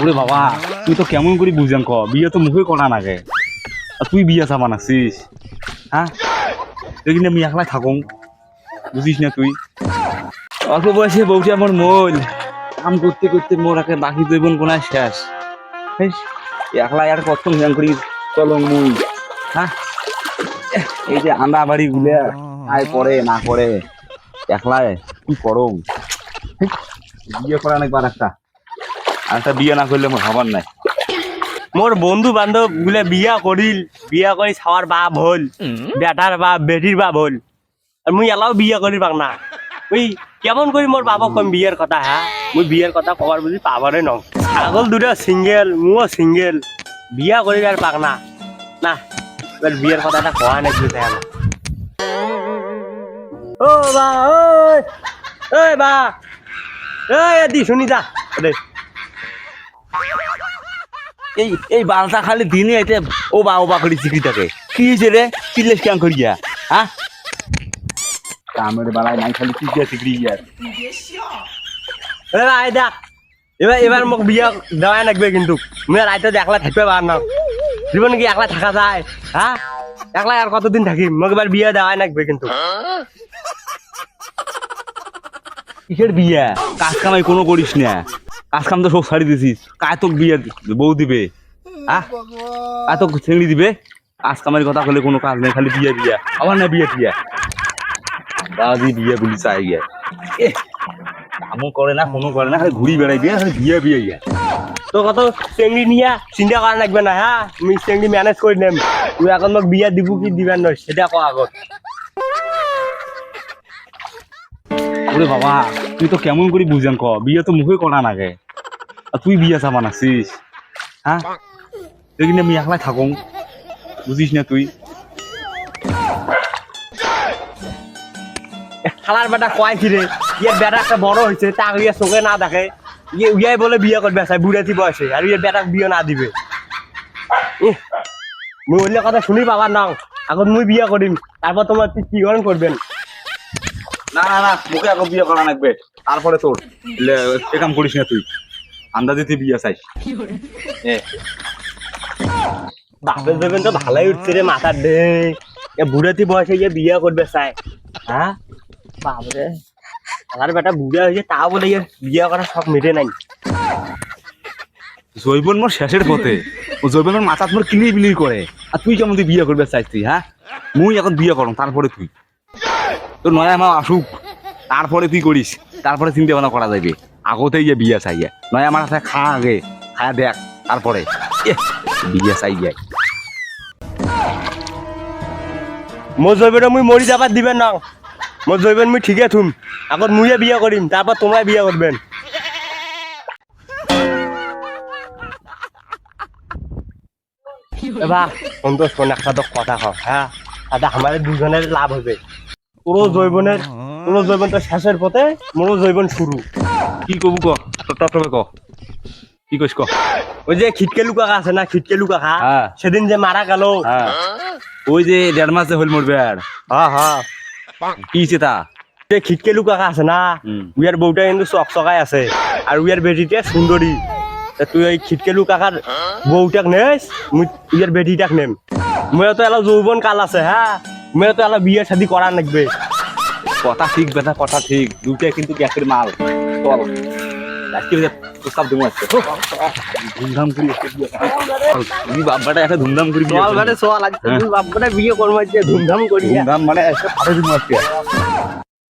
ওরে বাবা, তুই তো কেমন করে বুঝান ক? বিয়ে তো মুখে করা নাগে আর তুই বিয়ে চাবা নাছিস? হ্যাঁ? দেখি আমি একলাই থাকুন বুঝিস না তুই? অল্প বয়সে বউটি আমার মোল। কাম করতে করতে মোর একে বাকি জীবন কোনায় শেষ। একলা আর কত ধ্যান করি চলং মুই। হ্যাঁ? এই যে আন্দা বাড়ি গুলে, আয় পড়ে, না করে একলায় কি করো বিয়ে করা নাকবার একটা। একটা বিয়ে না করলে আমার হবার নাই। মোর বন্ধু বান্ধব গুলে বিয়া করিল বিয়া কৰি চাৱাৰ বাপ হল বেটাৰ বাপ বেটিৰ বাপ হল আৰু মুই এলাও বিয়া কৰি পাক না। মুই কেমন কৰি মোর বাপক কম বিয়াৰ কথা হা? মুই বিয়াৰ কথা কবার বুঝি পাবারে নং। ছাগল দুটা সিঙ্গেল মুও সিঙ্গেল বিয়া কৰি আর পাক না। না এবার বিয়ার কথাটা কোয়া নাকি তাই না ও বা ওই ওই বা ওই দি শুনি যা দে। এই এই বালটা খালি দিনে এতে ও বা ও বা করে চিকি থাকে। কি হয়েছে রে? করি হ্যাঁ কামের বেলায় নাই খালি এ ভাই দেখ, এবার এবার মোক বিয়া দেওয়াই লাগবে কিন্তু। মই রাইতে একলা থাকবে পার না। জীবন কি একলা থাকা যায় হ্যাঁ একলা আর কতদিন থাকিম? মোক এবার বিয়া দেওয়াই লাগবে কিন্তু। কিসের বিয়া? কাজ কামাই কোনো করিস না। কাজ কাম তো সব ছাড়ি দিছিস কায় তোক বিয়ে বউ দিবে। হ্যাঁ কায় তোক ছেড়ে দিবে কাজ কামের কথা বলে কোনো কাজ নেই, খালি বিয়ে বিয়া আবার না বিয়ে বিয়া দাদি বিয়ে গুলি চাই গিয়া। কামও করে না, কোনো করে না, খালি ঘুরি বেড়াই বিয়ে খালি বিয়ে বিয়ে গিয়া তো কত চেংড়ি নিয়া, চিন্তা করা লাগবে না হ্যাঁ আমি চেংড়ি ম্যানেজ করে নেম তুই এখন মোক বিয়া দিব কি দিবেন নয়, সেটা কো আগত। বাবা। তুই তো কেমন করে বুঝান ক? বিয়ে তো মুখে করা নাগে আর তুই বিয়ে চাবা নাছিস হ্যাঁ? দেখি আমি একলাই থাকুন বুঝিস না তুই? খালার বেটা কয় ফিরে ইয়ার বেটা একটা বড় হয়েছে তাকে ইয়ে চোখে না দেখে। ইয়ে উয়াই বলে বিয়ে করবে, চাই বুড়াতি বয়সে আর ইয়ে বেটাক বিয়ে না দিবে। মুই বললে কথা শুনি পাবার নাও এখন মুই বিয়ে করিম তারপর তোমার কি করবেন না না না মুখে এখন বিয়ে করা লাগবে। তারপরে তোর লে- কাম করিস না তুই। আন্দাজে তুই বিয়ে চাই। বাপের দেবেন তো ভালোই উঠছে রে মাথার দে। এ বুড়াতি বয়সে গিয়ে বিয়ে করবে চাই। হ্যাঁ? বাপরে। আমার বেটা বুড়া হয়েছে তাও বলে বিয়ে শখ মেটে নাই। জৈবন মোর শেষের পথে। ও জৈবন মোর মাথাত মোর কিলি বিলি করে। আর তুই কেমন তুই বিয়ে করবে চাইছ তুই হ্যাঁ? মুই এখন বিয়ে করম তারপরে তুই। তোর নয়া মা আসুক। তারপরে তুই করিস। তারপরে চিন্তা ভাবনা করা যাবে আগতে গিয়ে বিয়া চাই গিয়া নয়া আমার সাথে খা আগে। খায়া দেখ, তারপরে। বিয়ে চাই গিয়া মোর জৈবেন মুই মরি যাবার দিবেন না। মোর জৈবেন মুই ঠিকে থুম। আগত মুইয়ে বিয়া করিম তারপর তোমরা বিয়া করবেন এবার সন্তোষ কোন একটা তো কথা হ্যাঁ তাতে আমাদের দুজনের লাভ হবে পুরো জৈবনের পুরো জৈবন তো শেষের পথে মোরও জৈবন শুরু। কি কবু ক? টপটপে ক? কি কইস ক? ওই যে খিটকেলু কাকা আছে না খিটকেলু কাকা হ্যাঁ। সেদিন যে মারা গেল। হ্যাঁ। ওই যে দেড় মাসে হইল মরবে আর। হ্যাঁ হ্যাঁ। কি হইছে তা? যে খিটকেলু কাকা আছে না। উয়ার বউটা কিন্তু চক চকাই আছে। আর উয়ার বেটিটা সুন্দরী। তুই ওই খিটকেলু কাকার বউটাক নেস মুই বেটিটাক নেম। মই তো এলা যৌবন কাল আছে হ্যাঁ। মই তো আলা বিয়ে শাদি করা লাগবে। কথা ঠিক বেটা কথা ঠিক। দুটাই কিন্তু গ্যাসের মাল। চল। আজকে প্রস্তাব দেবো আজকে। ধুমধাম করি তুই বাব্বাটা একটা ধুমধাম করি বিয়ে চল মানে চল আজকে হ্যাঁ। বিয়ে করব ধুমধাম করি ধুমধাম মানে একটা ফাটে দিব আজকে।